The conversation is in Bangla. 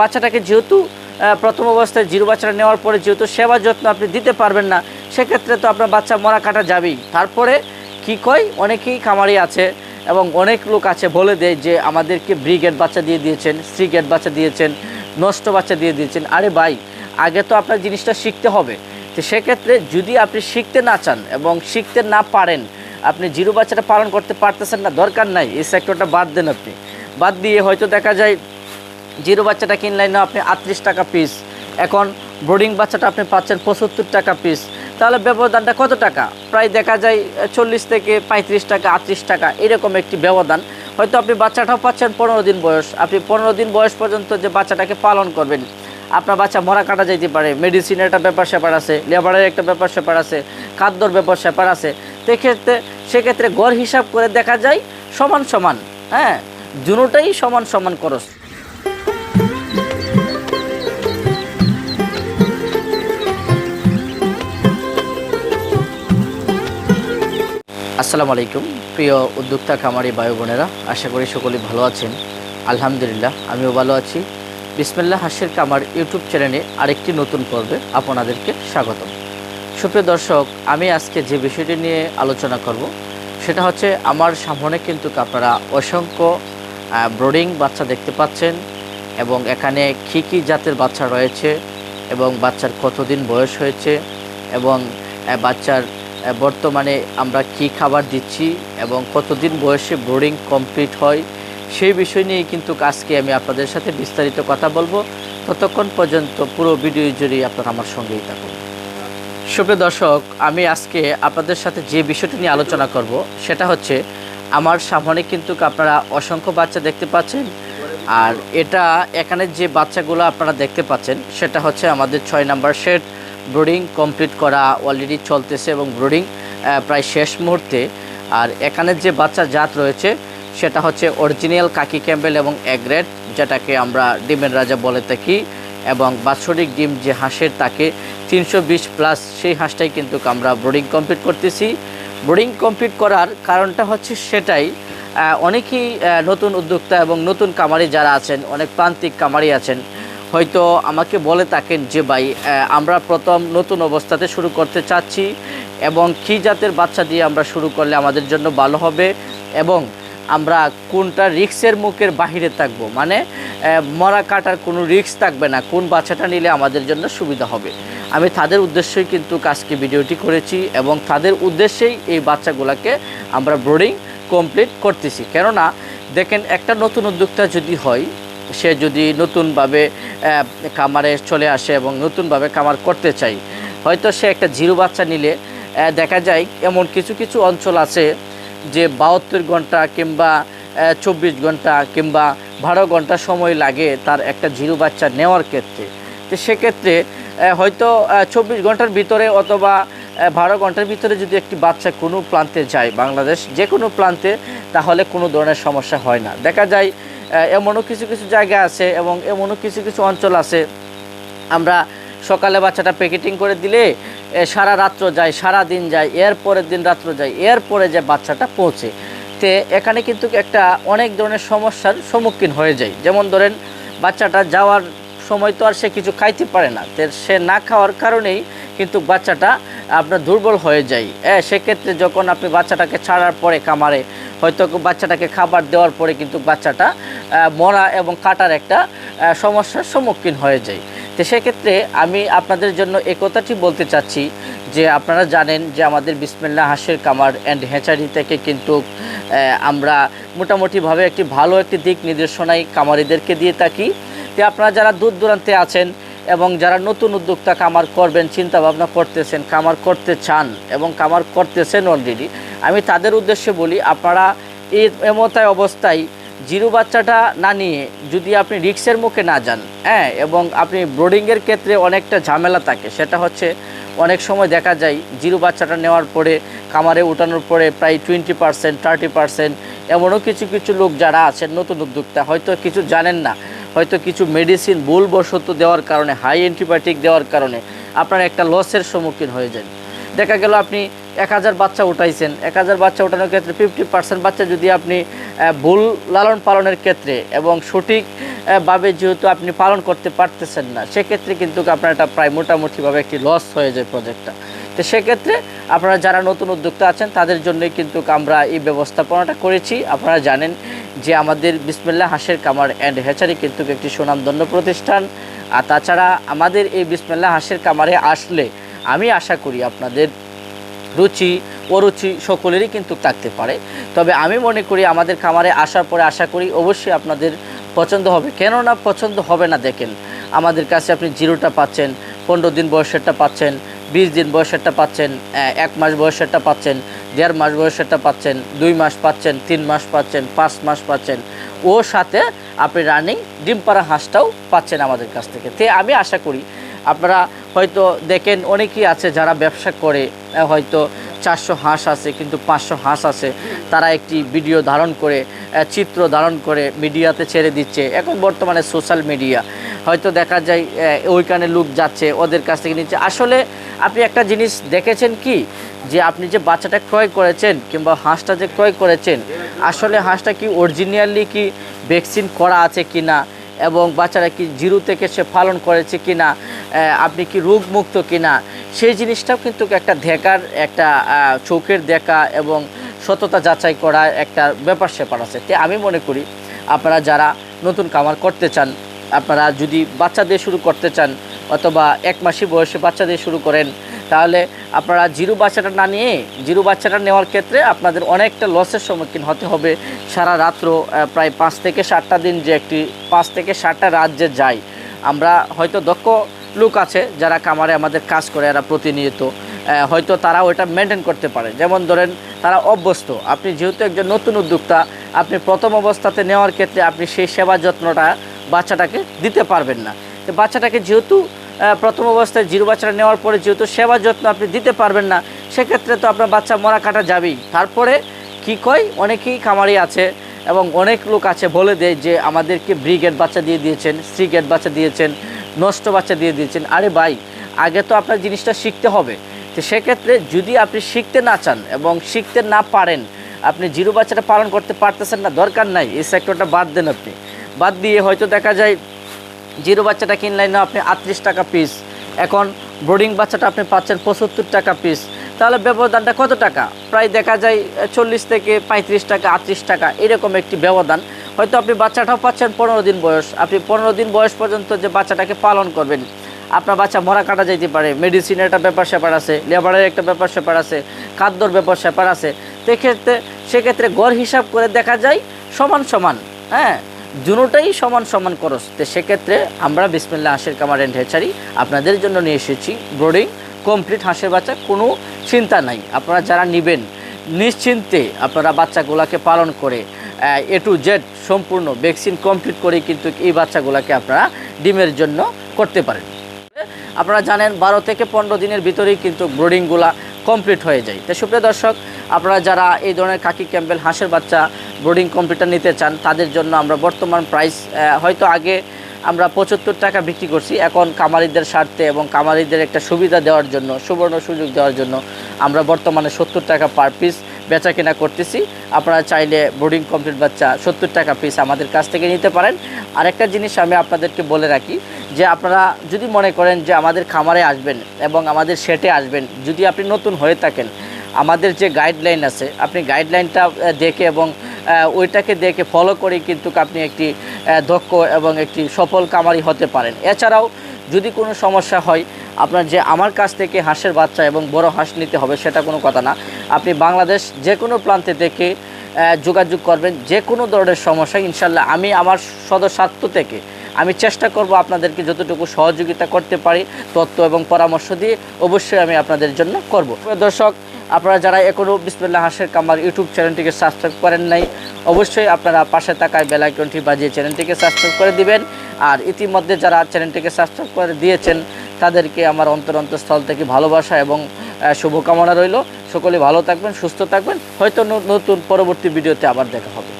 বাচ্চাটাকে যেহেতু প্রথম অবস্থায় জিরো বাচ্চাটা নেওয়ার পরে যেহেতু সেবা যত্ন আপনি দিতে পারবেন না, সেক্ষেত্রে তো আপনার বাচ্চা মরা কাটা যাবেই। তারপরে কি কয়? অনেকেই খামারি আছে এবং অনেক লোক আছে বলে দেয় যে আমাদেরকে ব্রিগেড বাচ্চা দিয়ে দিয়েছেন স্ত্রীগেট বাচ্চা দিয়েছেন, নষ্ট বাচ্চা দিয়ে দিয়েছেন। আরে ভাই, আগে তো আপনার জিনিসটা শিখতে হবে। তো সেক্ষেত্রে যদি আপনি শিখতে না চান এবং শিখতে না পারেন, আপনি জিরো বাচ্চাটা পালন করতে পারতেছেন না, দরকার নাই। এই সেক্টরটা বাদ দেন আপনি। বাদ দিয়ে হয়তো দেখা যায় জিরো বাচ্চাটা কিনলেন আপনি আটত্রিশ টাকা পিস এখন ব্রোডিং বাচ্চাটা আপনি পাচ্ছেন পঁচাত্তর টাকা পিস তাহলে ব্যবধানটা কত টাকা? প্রায় দেখা যায় চল্লিশ থেকে পঁয়ত্রিশ টাকা, আটত্রিশ টাকা, এরকম একটি ব্যবধান। হয়তো আপনি বাচ্চাটাও পাচ্ছেন পনেরো দিন বয়স। আপনি পনেরো দিন বয়স পর্যন্ত যে বাচ্চাটাকে পালন করবেন, আপনার বাচ্চা মরা কাটা যাইতে পারে। মেডিসিনের একটা ব্যাপার স্যাপার আছে লেবারের একটা ব্যাপার স্যাপার আছে, খাদ্যর ব্যাপার স্যাপার আছে। সেক্ষেত্রে সেক্ষেত্রে গড় হিসাব করে দেখা যায় সমান সমান হ্যাঁ? দুটোটাই সমান সমান খরচ। আসসালামু আলাইকুম। প্রিয় উদ্যোক্তা খামারি ভাই বোনেরা, আশা করি সকলেই ভালো আছেন। আলহামদুলিল্লাহ, আমিও ভালো আছি। বিসমিল্লাহ হাসির কামার ইউটিউব চ্যানেলে আরেকটি নতুন পর্বে আপনাদেরকে স্বাগতম। সুপ্রিয় দর্শক, আমি আজকে যে বিষয়টি নিয়ে আলোচনা করব, সেটা হচ্ছে আমার সামনে কিন্তু আপনারা অসংখ্য ব্রোডিং বাচ্চা দেখতে পাচ্ছেন এবং এখানে কী কী জাতের বাচ্চা রয়েছে এবং বাচ্চার কতদিন বয়স হয়েছে এবং বাচ্চার বর্তমানে আমরা কি খাবার দিচ্ছি এবং কতদিন বয়সে ব্রোডিং কমপ্লিট হয়, সেই বিষয় নিয়ে কিন্তু আজকে আমি আপনাদের সাথে বিস্তারিত কথা বলব। ততক্ষণ পর্যন্ত পুরো ভিডিও জুড়ে আপনারা আমার সঙ্গেই থাকুন। সুপ্রিয় দর্শক, আমি আজকে আপনাদের সাথে যে বিষয়টি নিয়ে আলোচনা করব, সেটা হচ্ছে আমার সামনে কিন্তু আপনারা অসংখ্য বাচ্চা দেখতে পাচ্ছেন। আর এটা এখানে যে বাচ্চাগুলো আপনারা দেখতে পাচ্ছেন, সেটা হচ্ছে আমাদের ছয় নাম্বার সেট। ব্রোডিং কমপ্লিট করা অলরেডি চলতেছে এবং ব্রোডিং প্রায় শেষ মুহূর্তে। আর এখানে যে বাচ্চা জাত রয়েছে, সেটা হচ্ছে অরিজিনাল কাকি ক্যাম্বেল এবং এগ্রেড যেটাকে আমরা ডিমের রাজা বলে থাকি। এবং বাৎসরিক ডিম যে হাঁসের তাকে তিনশো বিশ প্লাস সেই হাঁসটাই কিন্তু আমরা ব্রোডিং কমপ্লিট করতেছি। ব্রোডিং কমপ্লিট করার কারণটা হচ্ছে সেটাই অনেকেই নতুন উদ্যোক্তা এবং নতুন কামারি যারা আছেন, অনেক প্রান্তিক কামারি আছেন হয়তো আমাকে বলে থাকেন যে, ভাই আমরা প্রথম নতুন অবস্থাতে শুরু করতে চাচ্ছি এবং কী জাতের বাচ্চা দিয়ে আমরা শুরু করলে আমাদের জন্য ভালো হবে এবং আমরা কোনটা রিক্সের মুখের বাহিরে থাকব? মানে মরা কাটার কোনো রিক্স থাকবে না, কোন বাচ্চাটা নিলে আমাদের জন্য সুবিধা হবে। আমি তাদের উদ্দেশ্যেই কিন্তু আজকে ভিডিওটি করেছি এবং তাদের উদ্দেশ্যেই এই বাচ্চাগুলোকে আমরা ব্রোডিং কমপ্লিট করতেছি। কেননা, দেখেন, একটা নতুন উদ্যোক্তা যদি হয় সে যদি নতুনভাবে খামারে চলে আসে এবং নতুনভাবে খামার করতে চাই হয়তো সে একটা জিরো বাচ্চা নিলে দেখা যায় এমন কিছু কিছু অঞ্চল আছে যে বাহাত্তর ঘণ্টা কিংবা চব্বিশ ঘণ্টা কিংবা বারো ঘণ্টা সময় লাগে তার একটা জিরো বাচ্চা নেওয়ার ক্ষেত্রে। তো সেক্ষেত্রে হয়তো চব্বিশ ঘণ্টার ভিতরে অথবা বারো ঘণ্টার ভিতরে যদি একটি বাচ্চা কোনো প্রান্তে যায়, বাংলাদেশ যে কোনো প্রান্তে, তাহলে কোনো ধরনের সমস্যা হয় না। দেখা যায় এমনও কিছু কিছু জায়গা আছে এবং এমনও কিছু কিছু অঞ্চল আছে। আমরা সকালে বাচ্চাটা প্যাকেটিং করে দিলে সারা রাত্র যায়, সারা দিন যায়, এর পরের দিন রাত্র যায়, এর পরে যে বাচ্চাটা পৌঁছে। তে এখানে কিন্তু একটা অনেক ধরনের সমস্যার সম্মুখীন হয়ে যায়। যেমন ধরেন, বাচ্চাটা যাওয়ার সময় তো আর সে কিছু খাইতে পারে না। সে না খাওয়ার কারণেই কিন্তু বাচ্চাটা আপনার দুর্বল হয়ে যায়। হ্যাঁ সেক্ষেত্রে যখন আপনি বাচ্চাটাকে ছাড়ার পরে কামারে হয়তো বাচ্চাটাকে খাবার দেওয়ার পরে কিন্তু বাচ্চাটা মরা এবং কাটার একটা সমস্যার সম্মুখীন হয়ে যায় তো সেক্ষেত্রে আমি আপনাদের জন্য এ কথাটি বলতে চাচ্ছি যে আপনারা জানেন যে আমাদের বিসমিল্লা হাঁসের কামার অ্যান্ড হ্যাচারি থেকে কিন্তু আমরা মোটামুটিভাবে একটি ভালো একটি দিক নির্দেশনাই কামারিদেরকে দিয়ে থাকি। তো আপনারা যারা দূর দূরান্তে আছেন এবং যারা নতুন উদ্যোক্তা কামার করবেন চিন্তা ভাবনা করতেছেন, কামার করতে চান এবং কামার করতেছেন অলরেডি আমি তাদের উদ্দেশ্যে বলি, আপনারা এই এমতায় অবস্থায় জিরো বাচ্চাটা না নিয়ে যদি আপনি রিক্সের মুখে না যান হ্যাঁ এবং আপনি ব্রোডিংয়ের ক্ষেত্রে অনেকটা ঝামেলা থাকে, সেটা হচ্ছে অনেক সময় দেখা যায় জিরো বাচ্চাটা নেওয়ার পরে কামারে উঠানোর পরে প্রায় টোয়েন্টি পার্সেন্ট থার্টি পার্সেন্ট এমনও কিছু কিছু লোক যারা আছেন, নতুন উদ্যোক্তা, হয়তো কিছু জানেন না, হয়তো কিছু মেডিসিন ভুলবশত দেওয়ার কারণে হাই অ্যান্টিবায়োটিক দেওয়ার কারণে আপনার একটা লসের সম্মুখীন হয়ে যান। দেখা গেল আপনি এক হাজার বাচ্চা উঠাইছেন। এক হাজার বাচ্চা উঠানোর ক্ষেত্রে ফিফটি পার্সেন্ট বাচ্চা যদি আপনি ভুল লালন পালনের ক্ষেত্রে এবং সঠিক আহ, ভাবে যেহেতু আপনি পালন করতে পারতেছেন না সেক্ষেত্রে কিন্তু আপনার এটা প্রায় মোটামুটিভাবে একটি লস হয়ে যায় প্রজেক্টটা তো সেক্ষেত্রে আপনারা যারা নতুন উদ্যোক্তা আছেন তাদের জন্যই কিন্তু আমরা এই ব্যবস্থাপনাটা করেছি। আপনারা জানেন যে আমাদের বিসমিল্লা হাঁসের কামার অ্যান্ড হ্যাচারি কিন্তু একটি সুনামধন্য প্রতিষ্ঠান। আর তাছাড়া আমাদের এই বিসমিল্লা হাঁসের কামারে আসলে আমি আশা করি আপনাদের রুচি, অরুচি সকলেরই কিন্তু থাকতে পারে। তবে আমি মনে করি আমাদের খামারে আসার পরে আশা করি অবশ্যই আপনাদের পছন্দ হবে। কেননা পছন্দ হবে না, দেখেন, আমাদের কাছে আপনি জিরোটা পাচ্ছেন, পনেরো দিন বয়সেরটা পাচ্ছেন, বিশ দিন বয়সেরটা পাচ্ছেন এক মাস বয়সেরটা পাচ্ছেন, দেড় মাস বয়সেরটা পাচ্ছেন, দুই মাস পাচ্ছেন, তিন মাস পাচ্ছেন, পাঁচ মাস পাচ্ছেন, ও সাথে আপনি রানিং ডিম পাড়া হাঁসটাও পাচ্ছেন আমাদের কাছ থেকে। তে আমি আশা করি আপনারা হয়তো দেখেন অনেকেই আছে যারা ব্যবসা করে হয়তো চারশো হাঁস আছে, কিন্তু পাঁচশো হাঁস আছে। তারা একটি ভিডিও ধারণ করে চিত্র ধারণ করে মিডিয়াতে ছেড়ে দিচ্ছে। এখন বর্তমানে সোশ্যাল মিডিয়া হয়তো দেখা যায় ওইখানে লোক যাচ্ছে, ওদের কাছ থেকে নিচ্ছে। আসলে আপনি একটা জিনিস দেখেছেন কি? যে আপনি যে বাচ্চাটা ক্রয় করেছেন কিংবা হাঁসটা যে ক্রয় করেছেন, আসলে হাঁসটা কি অরিজিনালি কি ভ্যাকসিন করা আছে কি না এবং বাচ্চারা কি জিরো থেকে সে পালন করেছে কি না আপনি কি রোগমুক্ত কিনা, সেই জিনিসটাও কিন্তু একটা দেখার, একটা চোখের দেখা এবং সততা যাচাই করার একটা ব্যাপার স্যাপার আছে। তে আমি মনে করি আপনারা যারা নতুন কামার করতে চান, আপনারা যদি বাচ্চা দিয়ে শুরু করতে চান অথবা এক মাসি বয়সে বাচ্চা দিয়ে শুরু করেন, তাহলে আপনারা জিরো বাচ্চাটা না নিয়ে, জিরো বাচ্চাটা নেওয়ার ক্ষেত্রে আপনাদের অনেকটা লসের সম্মুখীন হতে হবে। সারা রাত্র প্রায় পাঁচ থেকে সাতটা দিন যে একটি, পাঁচ থেকে সাতটা রাত যে যায়, আমরা হয়তো দক্ষ লোক আছে যারা কামারে আমাদের কাজ করে, এরা প্রতিনিয়ত হয়তো তারা ওইটা মেনটেন করতে পারে। যেমন ধরেন, তারা অভ্যস্ত। আপনি যেহেতু একজন নতুন উদ্যোক্তা, আপনি প্রথম অবস্থাতে নেওয়ার ক্ষেত্রে আপনি সেই সেবা যত্নটা বাচ্চাটাকে দিতে পারবেন না। তো বাচ্চাটাকে যেহেতু প্রথম অবস্থায় জিরো বাচ্চাটা নেওয়ার পরে যেহেতু সেবা যত্ন আপনি দিতে পারবেন না, সেক্ষেত্রে তো আপনার বাচ্চা মরা কাটা যাবেই। তারপরে কি কয়? অনেকেই খামারি আছে এবং অনেক লোক আছে বলে দেয় যে, আমাদেরকে ব্রিগেড বাচ্চা দিয়ে দিয়েছেন সি গেট বাচ্চা দিয়েছেন। নষ্ট বাচ্চা দিয়ে দিয়েছেন। আরে ভাই, আগে তো আপনার জিনিসটা শিখতে হবে। তো সেক্ষেত্রে যদি আপনি শিখতে না চান এবং শিখতে না পারেন, আপনি জিরো বাচ্চাটা পালন করতে পারতেছেন না, দরকার নাই, এই সেক্টরটা বাদ দেন আপনি। বাদ দিয়ে হয়তো দেখা যায়, জিরো বাচ্চাটা কিনলেন না আপনি আটত্রিশ টাকা পিস এখন ব্রোডিং বাচ্চাটা আপনি পাচ্ছেন পঁচাত্তর টাকা পিস তাহলে ব্যবধানটা কত টাকা? প্রায় দেখা যায়, চল্লিশ থেকে পঁয়ত্রিশ টাকা, আটত্রিশ টাকা, এরকম একটি ব্যবধান। হয়তো আপনি বাচ্চাটাও পাচ্ছেন পনেরো দিন বয়স। আপনি পনেরো দিন বয়স পর্যন্ত যে বাচ্চাটাকে পালন করবেন, আপনার বাচ্চা মরা কাটা যাইতে পারে। মেডিসিনের একটা ব্যাপার স্যাপার আছে লেবারের একটা ব্যাপার স্যাপার আছে, খাদ্যর ব্যাপার স্যাপার আছে। সেক্ষেত্রে সেক্ষেত্রে গড় হিসাব করে দেখা যায় সমান সমান হ্যাঁ? দুটোটাই সমান সমান খরচ। তো সেক্ষেত্রে আমরা বিসমিল্লা হাঁসের কামার অ্যান্ড হেচারি আপনাদের জন্য নিয়ে এসেছি। ব্রোডিং কমপ্লিট হাঁসের বাচ্চা কোনো চিন্তা নাই। আপনারা যারা নেবেন, নিশ্চিন্তে আপনারা বাচ্চাগুলোকে পালন করে এ টু জেড সম্পূর্ণ ভ্যাকসিন কমপ্লিট করে কিন্তু এই বাচ্চাগুলোকে আপনারা ডিমের জন্য করতে পারেন। আপনারা জানেন বারো থেকে পনেরো দিনের ভিতরেই কিন্তু ব্রোডিংগুলা কমপ্লিট হয়ে যায়। তো সুপ্রিয় দর্শক, আপনারা যারা এই ধরনের কাকি ক্যাম্পেল হাঁসের বাচ্চা ব্রোডিং কম্পিউটার নিতে চান, তাদের জন্য আমরা বর্তমান প্রাইস হয়তো আগে আমরা পঁচাত্তর টাকা বিক্রি করছি, এখন কামারিদের স্বার্থে এবং কামারিদের একটা সুবিধা দেওয়ার জন্য, সুবর্ণ সুযোগ দেওয়ার জন্য আমরা বর্তমানে সত্তর টাকা পার পিস বেচা কেনা করতেছি। আপনারা চাইলে বোর্ডিং কমপ্লিট বাচ্চা সত্তর টাকা পিস আমাদের কাছ থেকে নিতে পারেন। আরেকটা জিনিস আমি আপনাদেরকে বলে রাখি, যে আপনারা যদি মনে করেন যে আমাদের খামারে আসবেন এবং আমাদের সেটে আসবেন, যদি আপনি নতুন হয়ে থাকেন, আমাদের যে গাইডলাইন আছে, আপনি গাইডলাইনটা দেখে এবং ওইটাকে দেখে ফলো করে কিন্তু আপনি একটি দক্ষ এবং একটি সফল কামারি হতে পারেন। এছাড়াও যদি কোনো সমস্যা হয়, আপনার যে আমার কাছ থেকে হাঁসের বাচ্চা এবং বড় হাঁস নিতে হবে, সেটা কোনো কথা না। আপনি বাংলাদেশ যে কোনো প্রান্তে থেকে যোগাযোগ করবেন, যে কোনো ধরনের সমস্যা, ইনশাল্লাহ আমি আমার সদস্যাত্ম থেকে আমি চেষ্টা করব আপনাদেরকে যতটুকু সহযোগিতা করতে পারি, তথ্য এবং পরামর্শ দিয়ে অবশ্যই আমি আপনাদের জন্য করব। দর্শক, আপনারা যারা এখনও বিসমিল্লা হাঁসের কামার ইউটিউব চ্যানেলটিকে সাবস্ক্রাইব করেন নাই, অবশ্যই আপনারা পাশে থাকায় বেল আইকনটি বাজিয়ে চ্যানেলটিকে সাবস্ক্রাইব করে দিবেন। আর ইতিমধ্যে যারা চ্যানেলটিকে সাবস্ক্রাইব করে দিয়েছেন, তাদেরকে আমার অন্তর অন্তঃস্থল থেকে ভালোবাসা এবং শুভকামনা রইল। সকলে ভালো থাকবেন সুস্থ থাকবেন। হয়তো নতুন পরবর্তী ভিডিওতে আবার দেখা হবে।